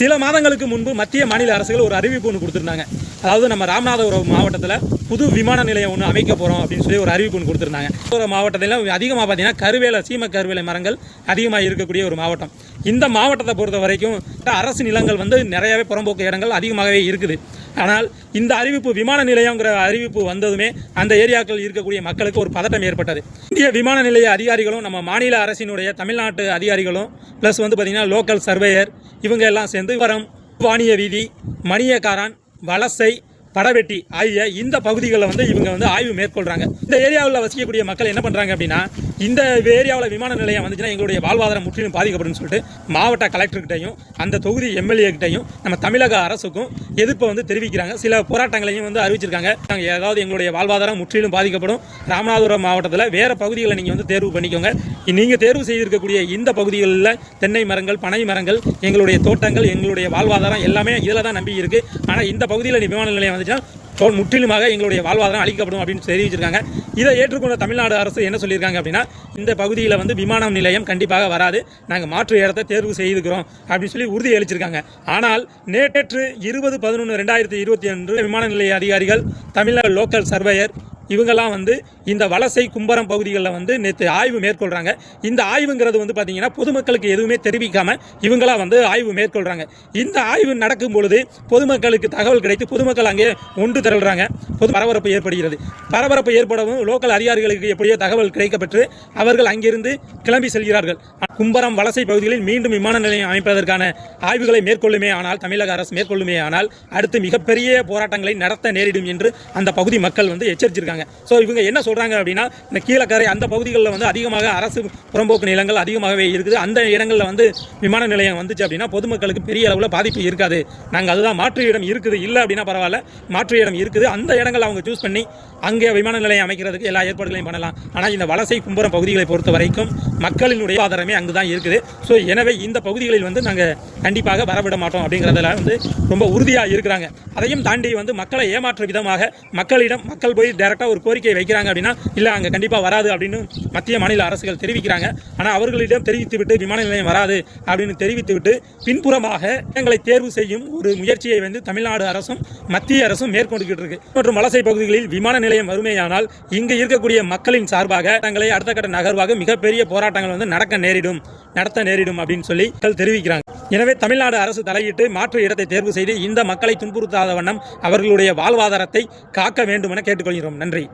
சில மாதங்களுக்கு முன்பு மத்திய மாநில அரசுகள் ஒரு அறிவிப்பு ஒன்று கொடுத்துருந்தாங்க. அதாவது நம்ம ராமநாதபுரம் மாவட்டத்தில் புது விமான நிலையம் ஒன்று அமைக்க போகிறோம் அப்படின்னு சொல்லி ஒரு அறிவிப்பு ஒன்று கொடுத்துருந்தாங்க. ஒரு மாவட்டத்தில் அதிகமாக பார்த்தீங்கன்னா கருவேல சீம கருவேலை மரங்கள் அதிகமாக இருக்கக்கூடிய ஒரு மாவட்டம். இந்த மாவட்டத்தை பொறுத்த வரைக்கும் அரசு நிலங்கள் வந்து நிறையவே புறம்போக்கு இடங்கள் அதிகமாகவே இருக்குது. ஆனால் இந்த அறிவிப்பு விமான நிலையங்கிற அறிவிப்பு வந்ததுமே அந்த ஏரியாக்கள் இருக்கக்கூடிய மக்களுக்கு ஒரு பதட்டம் ஏற்பட்டது. இந்திய விமான நிலைய அதிகாரிகளும் நம்ம மாநில அரசினுடைய தமிழ்நாட்டு அதிகாரிகளும் ப்ளஸ் வந்து பார்த்திங்கன்னா லோக்கல் சர்வேயர் இவங்க எல்லாம் சேர்ந்து வரம் வாணிய வீதி மணியக்காரன் வலசை படவெட்டி ஆகிய இந்த பகுதிகளில் வந்து இவங்க வந்து ஆய்வு மேற்கொள்கிறாங்க இந்த ஏரியாவில் வசிக்கக்கூடிய மக்கள் என்ன பண்ணுறாங்க அப்படின்னா இந்த ஏரியாவில் விமான நிலையம் வந்துச்சுன்னா எங்களுடைய வாழ்வாதாரம் முற்றிலும் பாதிக்கப்படும் சொல்லிட்டு மாவட்ட கலெக்டர்கிட்டையும் அந்த தொகுதி எம்எல்ஏகிட்டையும் நம்ம தமிழக அரசுக்கும் எதிர்ப்பை வந்து தெரிவிக்கிறாங்க. சில போராட்டங்களையும் வந்து அறிவிச்சிருக்காங்க. நாங்கள் ஏதாவது எங்களுடைய வாழ்வாதாரம் முற்றிலும் பாதிக்கப்படும். ராமநாதபுரம் மாவட்டத்தில் வேற பகுதிகளை நீங்கள் வந்து தேர்வு பண்ணிக்கோங்க. நீங்கள் தேர்வு செய்திருக்கக்கூடிய இந்த பகுதிகளில் தென்னை மரங்கள் பனை மரங்கள் எங்களுடைய தோட்டங்கள் எங்களுடைய வாழ்வாதாரம் எல்லாமே இதில் தான் நம்பி இருக்குது ஆனால் இந்த பகுதியில் நீ விமான நிலையம் வந்துச்சுன்னா தோல் முற்றிலுமாக எங்களுடைய வாழ்வாதாரம் அளிக்கப்படும் அப்படின்னு தெரிவிச்சிருக்காங்க. இதை ஏற்றுக்கொண்ட தமிழ்நாடு அரசு என்ன சொல்லியிருக்காங்க அப்படின்னா இந்த பகுதியில் வந்து விமான நிலையம் கண்டிப்பாக வராது. நாங்கள் மாற்று இடத்தை தேர்வு செய்துக்கிறோம் அப்படின்னு சொல்லி உறுதி அளிச்சிருக்காங்க. ஆனால் நேற்று இருபது பதினொன்று ரெண்டாயிரத்தி இருபத்தி அன்று விமான நிலைய அதிகாரிகள் தமிழ்நாடு லோக்கல் சர்வேயர் இவங்கெல்லாம் வந்து இந்த வலசை கும்பரம் பகுதிகளில் வந்து நேற்று ஆய்வு மேற்கொள்கிறாங்க இந்த ஆய்வுங்கிறது வந்து பார்த்தீங்கன்னா பொதுமக்களுக்கு எதுவுமே தெரிவிக்காம இவங்களாம் வந்து ஆய்வு மேற்கொள்கிறாங்க இந்த ஆய்வு நடக்கும் பொழுது பொதுமக்களுக்கு தகவல் கிடைத்து பொதுமக்கள் அங்கே ஒன்று திரள்றாங்க. பொது பரபரப்பு ஏற்படுகிறது. பரபரப்பு ஏற்படவும் லோக்கல் அதிகாரிகளுக்கு எப்படியோ தகவல் கிடைக்கப்பெற்று அவர்கள் அங்கிருந்து கிளம்பி செல்கிறார்கள். கும்பரம் வலசை பகுதிகளில் மீண்டும் விமான நிலையம் அமைப்பதற்கான ஆய்வுகளை மேற்கொள்ளுமே ஆனால் தமிழக அரசு மேற்கொள்ளுமே ஆனால் அடுத்து மிகப்பெரிய போராட்டங்களை நடத்த நேரிடும் என்று அந்த பகுதி மக்கள் வந்து எச்சரித்திருக்காங்க சொல்கிறாங்க ஸோ இவங்க என்ன சொல்கிறாங்க அப்படின்னா இந்த கீழக்கரை அந்த பகுதிகளில் வந்து அதிகமாக அரசு புறம்போக்கு நிலங்கள் அதிகமாகவே இருக்குது. அந்த இடங்களில் வந்து விமான நிலையம் வந்துச்சு அப்படின்னா பொதுமக்களுக்கு பெரிய அளவில் பாதிப்பு இருக்காது. நாங்கள் அதுதான் மாற்று இடம் இருக்குது. இல்லை அப்படின்னா பரவாயில்ல மாற்று இடம் இருக்குது. அந்த இடங்களை அவங்க சூஸ் பண்ணி அங்கே விமான நிலையம் அமைக்கிறதுக்கு எல்லா ஏற்பாடுகளையும் பண்ணலாம். ஆனால் இந்த வலசை கும்பரம் பகுதிகளை பொறுத்த வரைக்கும் மக்களினுடைய ஆதாரமே அங்கு தான் இருக்குது. ஸோ எனவே இந்த பகுதிகளில் வந்து நாங்கள் கண்டிப்பாக வரவிட மாட்டோம் அப்படிங்கிறதுல வந்து ரொம்ப உறுதியாக இருக்கிறாங்க. அதையும் தாண்டி வந்து மக்களை ஏமாற்ற விதமாக மக்களிடம் மக்கள் போய் டேரெக்டாக ஒரு கோரிக்கை வைக்கிறாங்க அப்படின்னா இல்லை அங்கே கண்டிப்பாக வராது அப்படின்னு மத்திய மாநில அரசுகள் தெரிவிக்கிறாங்க. ஆனால் அவர்களிடம் தெரிவித்து விட்டு விமான நிலையம் வராது அப்படின்னு தெரிவித்து விட்டு பின்புறமாக இடங்களை தேர்வு செய்யும் ஒரு முயற்சியை வந்து தமிழ்நாடு அரசும் மத்திய அரசும் மேற்கொண்டுகிட்டு இருக்கு. மற்றும் வலசை பகுதிகளில் விமான நிலையம் வருமேயானால் இங்கு இருக்கக்கூடிய மக்களின் சார்பாக தங்களை அடுத்த கட்ட நகர்வாக மிகப்பெரிய போராட்டங்கள் வந்து நடக்க நேரிடும் நடத்த நேரிடும் அப்படின்னு சொல்லி தெரிவிக்கிறாங்க. எனவே தமிழ்நாடு அரசு தலையிட்டு மாற்று இடத்தை தேர்வு செய்து இந்த மக்களை துன்புறுத்தாத வண்ணம் அவர்களுடைய வாழ்வாதாரத்தை காக்க வேண்டும் என கேட்டுக்கொள்கிறோம். நன்றி.